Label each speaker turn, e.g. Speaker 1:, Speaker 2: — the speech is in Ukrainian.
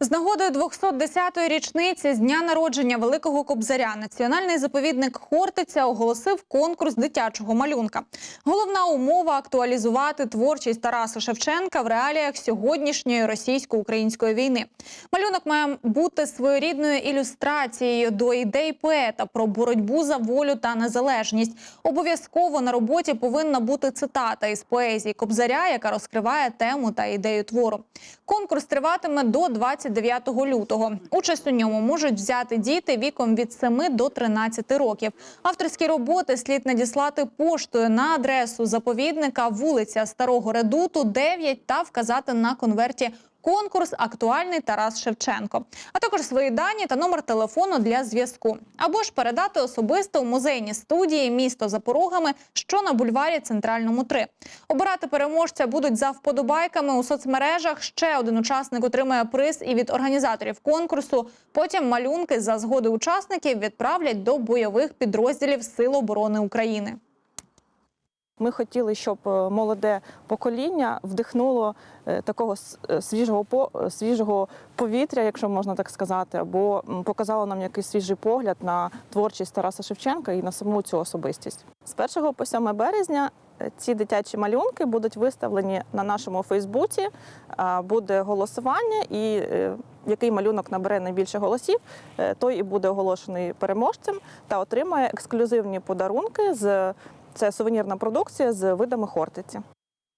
Speaker 1: З нагоди 210-ї річниці з дня народження Великого Кобзаря Національний заповідник Хортиця оголосив конкурс дитячого малюнка. Головна умова актуалізувати творчість Тараса Шевченка в реаліях сьогоднішньої російсько-української війни. Малюнок має бути своєрідною ілюстрацією до ідей поета про боротьбу за волю та незалежність. Обов'язково на роботі повинна бути цитата із поезії Кобзаря, яка розкриває тему та ідею твору. Конкурс триватиме до 29 лютого. Участь у ньому можуть взяти діти віком від 7 до 13 років. Авторські роботи слід надіслати поштою на адресу заповідника вулиця Старого Редуту 9 та вказати на конверті конкурс актуальний Тарас Шевченко, а також свої дані та номер телефону для зв'язку, або ж передати особисто у музейні студії місто за порогами, що на бульварі Центральному 3. Обирати переможця будуть за вподобайками у соцмережах. Ще один учасник отримає приз і від організаторів конкурсу. Потім малюнки за згоди учасників відправлять до бойових підрозділів Сил оборони України.
Speaker 2: Ми хотіли, щоб е, молоде покоління вдихнуло е, такого е, свіжого свіжого повітря, якщо можна так сказати, або показало нам якийсь свіжий погляд на творчість Тараса Шевченка і на саму цю особистість. З 1 по 7 березня ці дитячі малюнки будуть виставлені на нашому Фейсбуці. Буде голосування, і який малюнок набере найбільше голосів, той і буде оголошений переможцем та отримає ексклюзивні подарунки з це сувенірна продукція з видами хортиці.